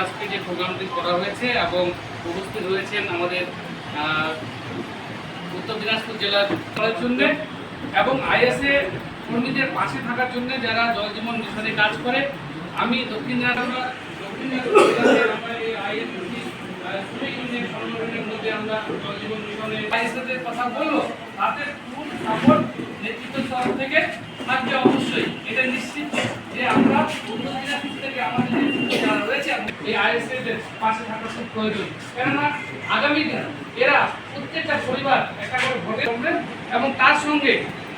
আজকে যে প্রোগ্রামটি করা হয়েছে এবং উপস্থিত রয়েছেন আমাদের উত্তর দিনাজপুর জেলার জন্য এবং আইএসএ কর্মীদের পাশে থাকার জন্য যারা জল জীবন মিশনে কাজ করে, আমি দক্ষিণ দিনাজপুর, দক্ষিণ সংগঠনের মধ্যে আমরা জল জীবন মিশনে আইএসএদের কথা বলব। তাদের নেতৃত্ব স্তর থেকে এই আইএসএদের পাশে থাকা খুব প্রয়োজন। কেননা আগামী দিনে এরা প্রত্যেকটা পরিবার একটা করে ভোটে করবেন এবং তার সঙ্গে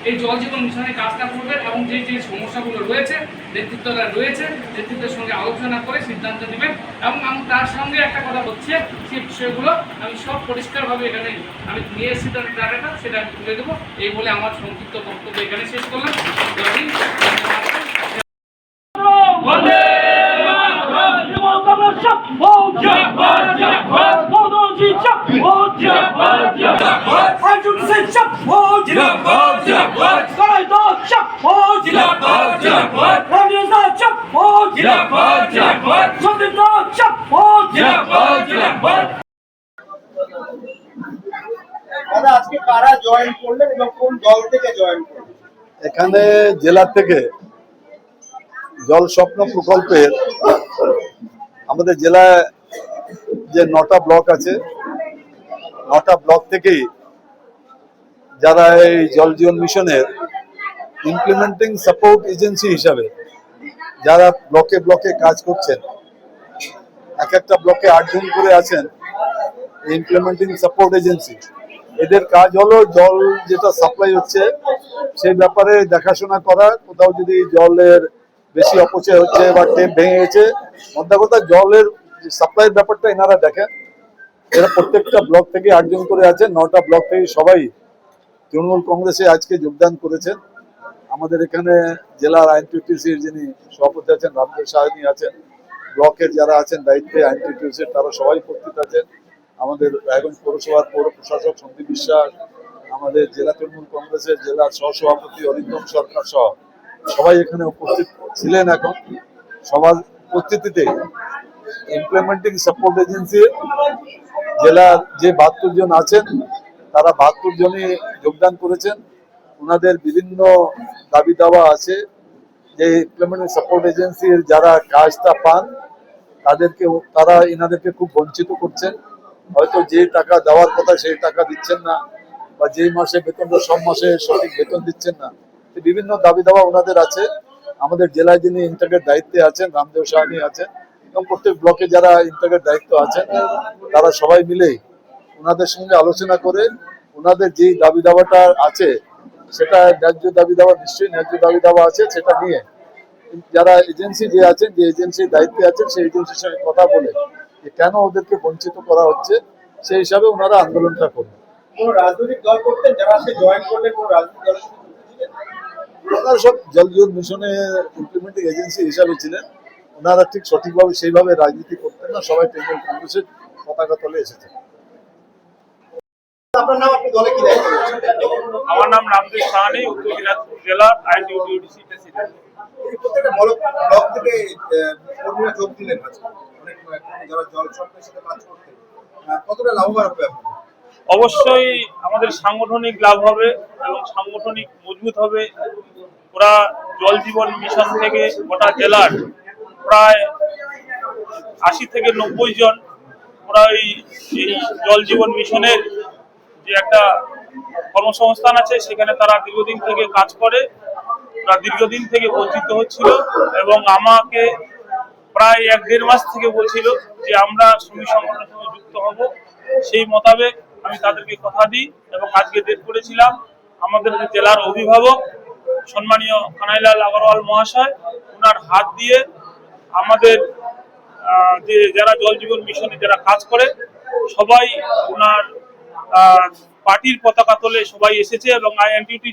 এই জল জীবন মিশনে কাজটা করবেন এবং যে যে সমস্যাগুলো রয়েছে, নেতৃত্বরা রয়েছে, নেতৃত্বের সঙ্গে আলোচনা করে সিদ্ধান্ত নেবেন এবং আমি তার সঙ্গে একটা কথা হচ্ছে সেই বিষয়গুলো আমি সব পরিষ্কারভাবে এখানে আমি নিয়ে এসেছি তার ডাটাটা সেটা আমি তুলে দেবো। এই বলে আমার সংক্ষিপ্ত বক্তব্য এখানে শেষ করলাম। আজকে কারা জয়েন কোন থেকে জয়েন এখানে জেলা থেকে জল স্বপ্ন প্রকল্পের আমাদের জেলায় যে নটা ব্লক আছে নটা ব্লক থেকেই যারা এই জল জীবন মিশনের ইমপ্লিমেন্টিং সাপোর্ট এজেন্সি হিসাবে যারা ব্লকে ব্লকে কাজ করছেন, এক একটা ব্লকে আটজন করে আছেন ইমপ্লিমেন্টিং সাপোর্ট এজেন্সি এদের কাজ হলো জল যেটা সাপ্লাই হচ্ছে, সেই ব্যাপারে দেখাশোনা করা। কোথাও যদি জলের বেশি অপচয় হচ্ছে বা টেপ ভেঙে গেছে মধ্যে কথা জলের সাপ্লাইয়ের ব্যাপারটা এনারা দেখেন। এরা প্রত্যেকটা ব্লক থেকে আটজন করে আছে, নটা ব্লক থেকে সবাই তৃণমূল কংগ্রেসে আজকে যোগদান করেছেন। আমাদের এখানে জেলার আইনটিটিউসির যিনি সভাপতি আছেন রামদেব সাহানি আছেন, ব্লকের যারা আছেন, দায়িত্বে আইনটিটিউসির তারা সবাই উপস্থিত আছেন। আমাদের রায়গঞ্জ পৌরসভার পৌর প্রশাসক সন্দীপ বিশ্বাস, আমাদের জেলা তৃণমূল কংগ্রেসের জেলার সহসভাপতি অরিন্দম সরকার সহ সবাই এখানে উপস্থিত ছিলেন এখন। সবার উপস্থিতিতে ইমপ্লিমেন্টিং সাপোর্ট এজেন্সির জেলার যে বাহাত্তর জন আছেন, তারা বাহাত্তর জনই যোগদান করেছেন। ওনাদের বিভিন্ন দাবি দাওয়া আছে যে ইমপ্লিমেন্টিং সাপোর্ট এজেন্সির যারা কাজটা পান, তাদেরকে তারা এনাদেরকে খুব বঞ্চিত করছেন। হয়তো যে টাকা দেওয়ার কথা সেই টাকা দিচ্ছেন না, বা যেই মাসে বেতনটা সব মাসে সঠিক বেতন দিচ্ছেন না। বিভিন্ন দাবি দাওয়া ওনাদের আছে। আমাদের জেলায় যিনি ইন্টার্গের দায়িত্বে আছেন, রামদেব সাহানি আছেন এবং প্রত্যেক ব্লকে যারা ইন্টার্গের দায়িত্ব আছেন তারা সবাই মিলেই ওনাদের সঙ্গে আলোচনা করে ওনাদের যেই দাবি দাওয়াটা আছে সেটা ন্যায্য দাবি দাওয়া নিশ্চয়ই ন্যায্য দাবি দাওয়া আছে সেটা নিয়ে। যারা এজেন্সি যে আছেন যে এজেন্সির দায়িত্বে আছেন সেই এজেন্সির সঙ্গে কথা বলে যে কেন ওদেরকে বঞ্চিত করা হচ্ছে সেই হিসাবে ওনারা আন্দোলনটা করবেন। রাজনৈতিক দল করতেন যারা জয়েন কোন রাজনৈতিক? ওনারা সব জল জীবন মিশনে ইমপ্লিমেন্টিং এজেন্সি হিসাবে ছিলেন। ওনারা ঠিক সঠিকভাবে সেইভাবে রাজনীতি করতেন না সবাই তৃণমূল কংগ্রেসের পতাকা তলে রয়েছে আমার নাম রামদেব সাহানি উত্তর দিনাজপুর জেলার আইনটিউডিসি প্রেসিডেন্ট। ব্লক ব্লক থেকে কর্মীরা যোগ দিলেন আজকে। অনেক যারা জল স্বপ্নের সাথে কাজ করতেন কতটা লাভবান হবে অবশ্যই আমাদের সাংগঠনিক লাভ হবে এবং সাংগঠনিক মজবুত হবে। ওরা জল জীবন মিশন থেকে গোটা জেলার প্রায় আশি থেকে নব্বই জন ওরা এই জল জীবন মিশনের যে একটা কর্মসংস্থান আছে, সেখানে তারা দীর্ঘদিন থেকে কাজ করে ওরা দীর্ঘদিন থেকে বঞ্চিত হচ্ছিল এবং আমাকে প্রায় এক দেড় মাস থেকে বলছিল যে আমরা শ্রমিক সংগঠনের সঙ্গে যুক্ত হব। সেই মোতাবেক আমি তাদেরকে কথা দিই এবং আজকে ডেট করেছিলাম আমাদের জেলার অভিভাবক সম্মানীয় কানাইলাল আগরওয়াল মহাশয় ওনার হাত দিয়ে আমাদের যে যারা জল জীবন মিশনে যারা কাজ করে, সবাই ওনার পার্টির পতাকা তোলে সবাই এসেছে এবং আইএনটিউটি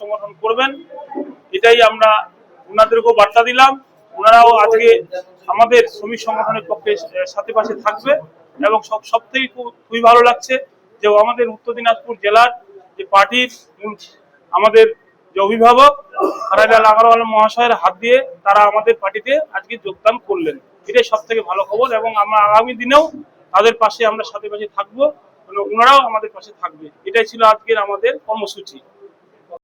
সংগঠন করবেন। এটাই আমরা ওনাদেরকেও বার্তা দিলাম। ওনারাও আজকে আমাদের শ্রমিক সংগঠনের পক্ষে সাথে পাশে থাকবে এবং সব সব থেকে খুবই ভালো লাগছে যে আমাদের উত্তর দিনাজপুর জেলার যে পার্টির আমাদের যে অভিভাবক হারাইলাল আগরওয়াল মহাশয়ের হাত দিয়ে তারা আমাদের পার্টিতে আজকে যোগদান করলেন। এটাই সব থেকে ভালো খবর এবং আমরা আগামী দিনেও তাদের পাশে আমরা সাথে পাশে থাকব ওনারাও আমাদের পাশে থাকবে। এটাই ছিল আজকের আমাদের কর্মসূচি।